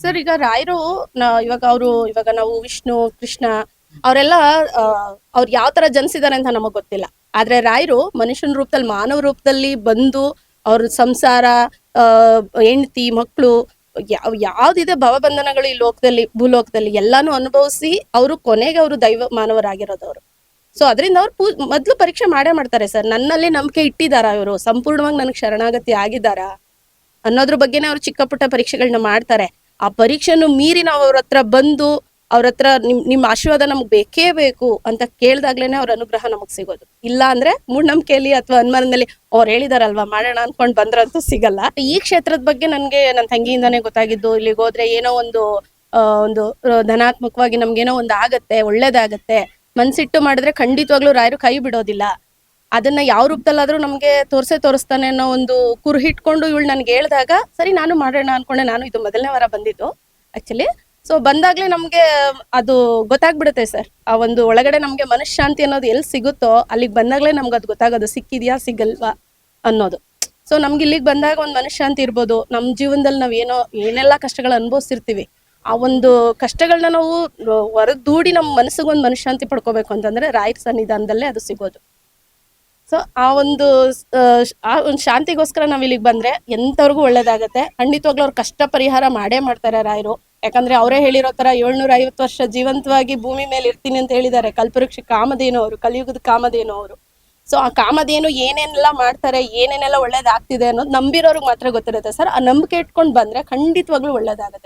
Sir, ಈಗ ರಾಯರು ಇವಾಗ ಅವರು, ಇವಾಗ ನಾವು ವಿಷ್ಣು, ಕೃಷ್ಣ, ಅವರೆಲ್ಲ ಅವ್ರು ಯಾವ ತರ ಜನಿಸಿದ್ದಾರೆ ಅಂತ ನಮಗ್ ಗೊತ್ತಿಲ್ಲ. ಆದ್ರೆ ರಾಯರು ಮನುಷ್ಯನ ರೂಪದಲ್ಲಿ, ಮಾನವ ರೂಪದಲ್ಲಿ ಬಂದು ಅವ್ರ ಸಂಸಾರ ಹೆಂಡತಿ ಮಕ್ಕಳು ಯಾವ, ಯಾವ್ದಿದೆ ಭವಬಂಧನಗಳು ಈ ಲೋಕದಲ್ಲಿ, ಭೂಲೋಕದಲ್ಲಿ ಎಲ್ಲಾನು ಅನುಭವಿಸಿ ಅವರು ಕೊನೆಗೆ ಅವರು ದೈವ ಮಾನವರಾಗಿರೋದವ್ರು ಸೊ ಅದರಿಂದ ಅವ್ರು ಪೂ, ಮೊದ್ಲು ಪರೀಕ್ಷೆ ಮಾಡೇ ಮಾಡ್ತಾರೆ ಸರ್. ನನ್ನಲ್ಲಿ ನಂಬಿಕೆ ಇಟ್ಟಿದಾರ ಇವರು? ಸಂಪೂರ್ಣವಾಗಿ ನನಗೆ ಶರಣಾಗತಿ ಆಗಿದ್ದಾರಾ? ಅನ್ನೋದ್ರ ಬಗ್ಗೆನೇ ಅವ್ರು ಚಿಕ್ಕ ಪುಟ್ಟ ಪರೀಕ್ಷೆಗಳನ್ನ ಮಾಡ್ತಾರೆ. ಆ ಪರೀಕ್ಷೆನು ಮೀರಿ ನಾವು ಅವ್ರ ಹತ್ರ ಬಂದು ಅವ್ರ ಹತ್ರ ನಿಮ್ ನಿಮ್ ಆಶೀರ್ವಾದ ನಮ್ಗೆ ಬೇಕೇ ಬೇಕು ಅಂತ ಕೇಳ್ದಾಗ್ಲೇನೆ ಅವ್ರ ಅನುಗ್ರಹ ನಮಗ್ ಸಿಗೋದು. ಇಲ್ಲ ಅಂದ್ರೆ ಮೂಢನಂಬಿಕೆಯಲ್ಲಿ ಅಥವಾ ಅನುಮಾನದಲ್ಲಿ ಅವ್ರು ಹೇಳಿದಾರಲ್ವಾ ಮಾಡೋಣ ಅನ್ಕೊಂಡ್ ಬಂದ್ರಂತೂ ಸಿಗಲ್ಲ. ಈ ಕ್ಷೇತ್ರದ ಬಗ್ಗೆ ನನ್ಗೆ ನನ್ನ ತಂಗಿಯಿಂದಾನೇ ಗೊತ್ತಾಗಿದ್ದು, ಇಲ್ಲಿಗೆ ಹೋದ್ರೆ ಏನೋ ಒಂದು ಒಂದು ಧನಾತ್ಮಕವಾಗಿ ಧನಾತ್ಮಕವಾಗಿ ನಮ್ಗೇನೋ ಒಂದು ಆಗತ್ತೆ, ಒಳ್ಳೇದಾಗತ್ತೆ. ಮನ್ಸಿಟ್ಟು ಮಾಡಿದ್ರೆ ಖಂಡಿತವಾಗ್ಲೂ ರಾಯರು ಕೈ ಬಿಡೋದಿಲ್ಲ. ಅದನ್ನ ಯಾವ ರೂಪದಲ್ಲಾದ್ರೂ ನಮ್ಗೆ ತೋರ್ಸೇ ತೋರಿಸ್ತಾನೆ ಅನ್ನೋ ಒಂದು ಕುರುಹಿಟ್ಕೊಂಡು ಇವಳು ನನ್ಗೆ ಹೇಳ್ದಾಗ, ಸರಿ, ನಾನು ಮಾಡೋಣ ಅನ್ಕೊಂಡೆ. ನಾನು ಇದು ಮೊದಲನೇ ವಾರ ಬಂದಿದ್ದು ಆಕ್ಚುಲಿ ಸೊ ಬಂದಾಗ್ಲೇ ನಮ್ಗೆ ಅದು ಗೊತ್ತಾಗ್ಬಿಡುತ್ತೆ ಸರ್. ಆ ಒಂದು ಒಳಗಡೆ ನಮ್ಗೆ ಮನಃಶಾಂತಿ ಅನ್ನೋದು ಎಲ್ಲಿ ಸಿಗುತ್ತೋ, ಅಲ್ಲಿಗೆ ಬಂದಾಗ್ಲೇ ನಮ್ಗೆ ಅದು ಗೊತ್ತಾಗೋದು. ಸಿಕ್ಕಿದ್ಯಾ, ಸಿಗಲ್ವಾ ಅನ್ನೋದು. ಸೊ ನಮ್ಗೆ ಇಲ್ಲಿಗೆ ಬಂದಾಗ ಒಂದು ಮನಃಶಾಂತಿ ಇರ್ಬೋದು. ನಮ್ಮ ಜೀವನದಲ್ಲಿ ನಾವು ಏನೋ, ಏನೆಲ್ಲ ಕಷ್ಟಗಳು ಅನುಭವಿಸಿರ್ತೀವಿ. ಆ ಒಂದು ಕಷ್ಟಗಳನ್ನ ನಾವು ಹೊರದೂಡಿ ದೂಡಿ ನಮ್ಮ ಮನಸ್ಸಿಗೆ ಒಂದು ಮನಃಶಾಂತಿ ಪಡ್ಕೋಬೇಕು ಅಂತಂದ್ರೆ ರಾಯರ್ ಸನ್ನಿಧಾನದಲ್ಲೇ ಅದು ಸಿಗೋದು. ಸೊ ಆ ಒಂದು ಆ, ಒಂದು ಶಾಂತಿಗೋಸ್ಕರ ನಾವು ಇಲ್ಲಿಗೆ ಬಂದ್ರೆ ಎಂಥವ್ರಿಗೂ ಒಳ್ಳೇದಾಗತ್ತೆ. ಖಂಡಿತವಾಗ್ಲೂ ಅವ್ರು ಕಷ್ಟ ಪರಿಹಾರ ಮಾಡೇ ಮಾಡ್ತಾರೆ ರಾಯರು. ಯಾಕಂದ್ರೆ ಅವರೇ ಹೇಳಿರೋ ತರ ಏಳ್ನೂರ ಐವತ್ತು ವರ್ಷ ಜೀವಂತವಾಗಿ ಭೂಮಿ ಮೇಲೆ ಇರ್ತೀನಿ ಅಂತ ಹೇಳಿದ್ದಾರೆ ಕಲ್ಪವೃಕ್ಷ ಕಾಮಧೇನು ಅವರು ಕಲಿಯುಗದ ಕಾಮಧೇನು ಅವರು. ಸೊ ಆ ಕಾಮಧೇನು ಏನೇನೆಲ್ಲ ಮಾಡ್ತಾರೆ ಏನೇನೆಲ್ಲ ಒಳ್ಳೇದಾಗ್ತಿದೆ ಅನ್ನೋದು ನಂಬಿರೋರ್ಗೆ ಮಾತ್ರ ಗೊತ್ತಿರುತ್ತೆ. ಸರ್ ಆ ನಂಬಿಕೆ ಇಟ್ಕೊಂಡು ಬಂದ್ರೆ ಖಂಡಿತವಾಗ್ಲೂ ಒಳ್ಳೇದಾಗುತ್ತೆ.